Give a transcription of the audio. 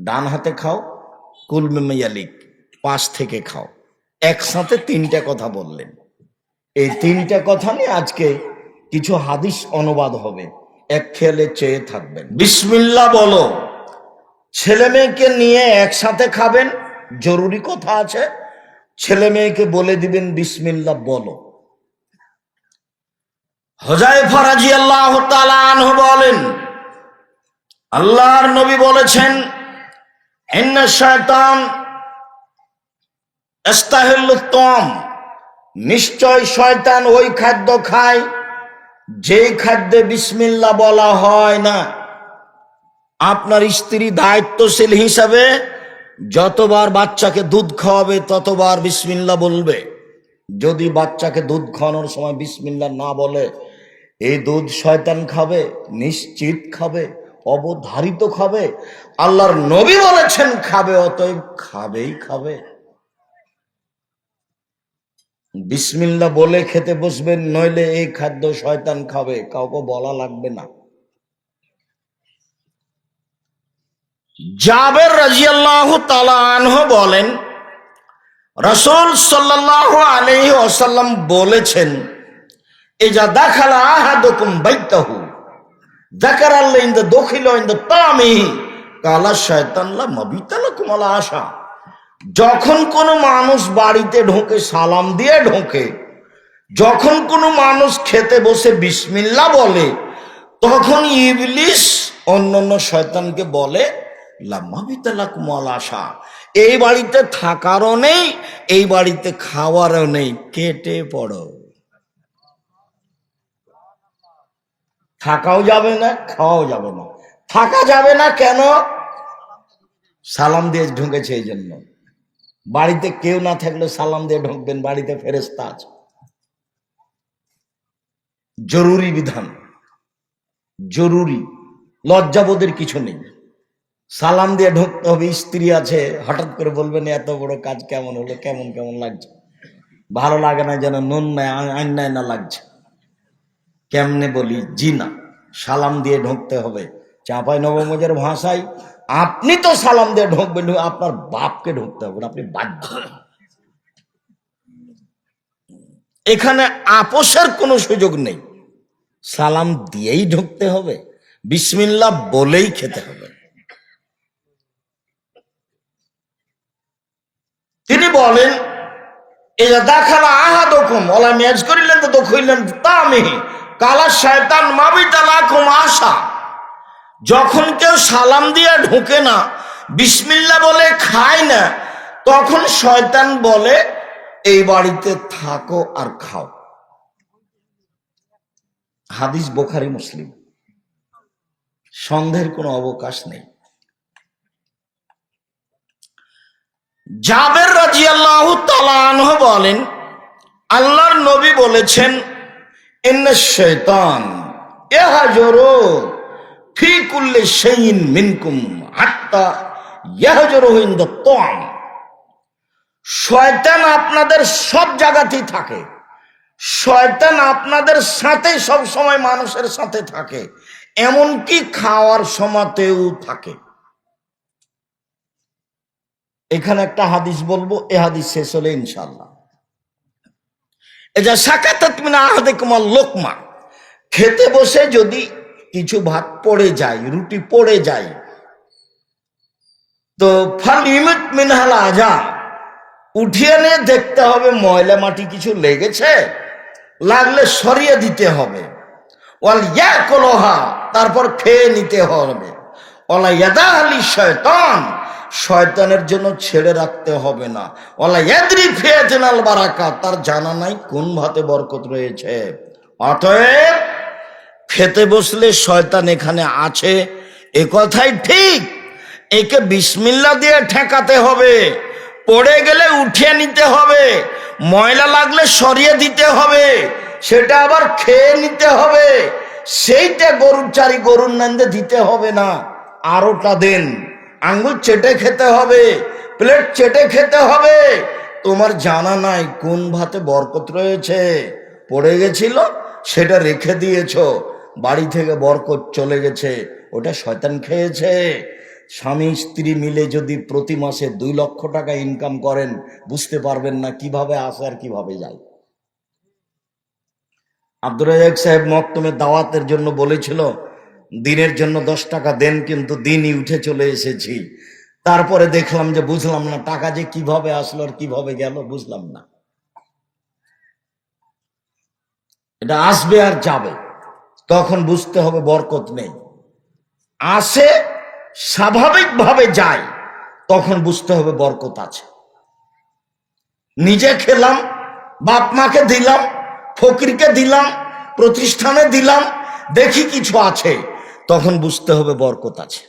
ডান হাতে খাও, কুলমে মাইয়ালিক পাশ থেকে খাও। একসাথে তিনটা কথা বললেন। এই তিনটা কথা নিয়ে আজকে কিছু হাদিস অনুবাদ হবে। এক খেলে চেয়ে থাকবেন। বিসমিল্লা বলো। ছেলে মেয়েকে নিয়ে একসাথে খাবেন, জরুরি কথা আছে। ছেলে মেয়েকে বলে দিবেন বিসমিল্লা বলো। হজাই ফরাজি আল্লাহ বলেন, আল্লাহর নবী বলেছেন শয়তান নিশ্চয় শয়তান ওই খাদ্য খায় যে খাদ্যে বিসমিল্লা বলা হয় না। আপনার স্ত্রী দায়িত্বশীল হিসাবে যতবার বাচ্চাকে দুধ খাওয়াবে, ততবার বিসমিল্লা বলবে। যদি বাচ্চাকে দুধ খাওয়ানোর সময় বিসমিল্লা না বলে, এই দুধ শয়তান খাবে, নিশ্চিত খাবে। অবধারিত খাবে। আল্লাহর নবী বলেছেন, খাবে, অতএব খাবেই খাবে। বিসমিল্লা বলে খেতে বসবেন, নইলে এই খাদ্য শয়তান খাবে, কাউকে বলা লাগবে না। জাবের রাজিয়াল্লাহ তালাহ বলেন, রসুল সাল্লাহ আলহি আসাল্লাম বলেছেন এই যা দেখালা আহাদুকুম বাইতাহু। দেখার আল্লাহ ইন দ্য দখিল ইন দ্য তামিহি কালা শয়তানলা মবিতালাকুম আলা আশা যখন কোনো মানুষ বাড়িতে ঢোকে, সালাম দিয়ে ঢোকে, যখন কোনো মানুষ খেতে বসে বিসমিল্লা বলে, তখন ইবলিস অন্য অন্য শয়তানকে বলে আশা। এই বাড়িতে থাকারও নেই, এই বাড়িতে খাওয়ারও নেই। কেটে পড়ো। থাকাও যাবে না, খাওয়াও যাবে না। থাকা যাবে না কেন? সালাম দিয়ে ঢুকেছে এই জন্য। বাড়িতে কেউ না থাকলে সালাম দিয়ে ঢুকবেন, বাড়িতে ফেরেস্তা আছে। জরুরি বিধান। জরুরি। লজ্জাবোধের কিছু নেই। সালাম দিয়ে ঢুকতে হবে, স্ত্রী আছে, হঠাৎ করে বলবেন, এত বড় কাজ কেমন হলো? কেমন কেমন লাগছে? ভালো লাগে না যেন নুন নাই আন্যায় না লাগছে। কেমনে বলি জি না সালাম দিয়ে ঢুকতে হবে। চাপাই নবমজের ভাষায়, আপনি তো সালাম দিয়ে ঢুকবেন, আপনার বাপকে ঢুকতে হবে, আপনি বাধ্য। এখানে আপোষের কোনো সুযোগ নেই। সালাম দিয়েই ঢুকতে হবে বিসমিল্লা বলেই খেতে হবে। তিনি বলেন এটা দেখালা আহা দকুম ওলা ম্যাচ করিলেন তো দখইলেন তা আমি। কালা শয়তান মাবি তালাকুম আশা যখন কেউ সালাম দিয়ে ঢুকে না, বিসমিল্লা বলে খায় না, তখন শয়তান বলে, এই বাড়িতে থাকো আর খাও। হাদিস বোখারি মুসলিম। সন্দেহের কোনো অবকাশ নেই। জাবের রাজি আল্লাহ তালানহ বলেন, আল্লাহর নবী বলেছেন ফি শয়তান আপনাদের সব জায়গাতেই থাকে। শয়তান আপনাদের সাথে সব সময় মানুষের সাথে থাকে। এমনকি খাওয়ার সময়তেও থাকে। এখানে একটা হাদিস বলব, এ হাদিস শেষ হলে ইনশাল্লাহ সাকাতাত আহাদে কুমার লোকমা। খেতে বসে যদি কিছু ভাত পড়ে যায়, রুটি পড়ে যায়, তো ফাল ইমিট মিনহাল আজা। উঠিয়ে নিয়ে দেখতে হবে ময়লা মাটি কিছু লেগেছে, লাগলে সরিয়ে দিতে হবে। ওয়াল ইয়া কলোহা তারপর খেয়ে নিতে হবে। ওলা ইয়াদা আলী শয়তান। শয়তানের জন্য ছেড়ে রাখতে হবে না। ওলা ইয়াদ্রি ফিয়াতিনাল বারাকা, তার জানা নাই কোন ভাতে বরকত রয়েছে। অতএব খেতে বসলে শয়তান এখানে আছে। এ কথাই ঠিক। একে বিসমিল্লা দিয়ে ঠেকাতে হবে, পড়ে গেলে উঠিয়ে নিতে হবে, ময়লা লাগলে সরিয়ে দিতে হবে, সেটা আবার খেয়ে নিতে হবে, সেইটা গরুর চারি গরুর নান্দে দিতে হবে না। আরোটা দেন। আঙ্গুল চেটে খেতে হবে, প্লেট চেটে খেতে হবে। তোমার জানা নাই কোন ভাতে বরকত রয়েছে। পড়ে গেছিল, সেটা রেখে দিয়েছ। বাড়ি থেকে বরকত চলে গেছে, ওটা শয়তান খেয়েছে। স্বামী স্ত্রী মিলে যদি প্রতি মাসে দুই লক্ষ টাকা ইনকাম করেন, বুঝতে পারবেন না কীভাবে আসে আর কীভাবে যায়। আব্দুর রাজাক সাহেব মক্তমে দাওয়াতের জন্য বলেছিল দিনের জন্য দশ টাকা দেন, কিন্তু দিনই উঠে চলে এসেছি। তারপরে দেখলাম যে বুঝলাম না, টাকা যে কীভাবে আসলো আর কীভাবে গেল বুঝলাম না। এটা আসবে আর যাবে, তখন বুঝতে হবে বরকত নেই। আসে, স্বাভাবিকভাবে যায়, তখন বুঝতে হবে বরকত আছে। নিজে খেলাম, বাপ মাকে দিলাম, ফকিরকে দিলাম, প্রতিষ্ঠানে দিলাম, দেখি কিছু আছে। তখন বুঝতে হবে বরকত আছে।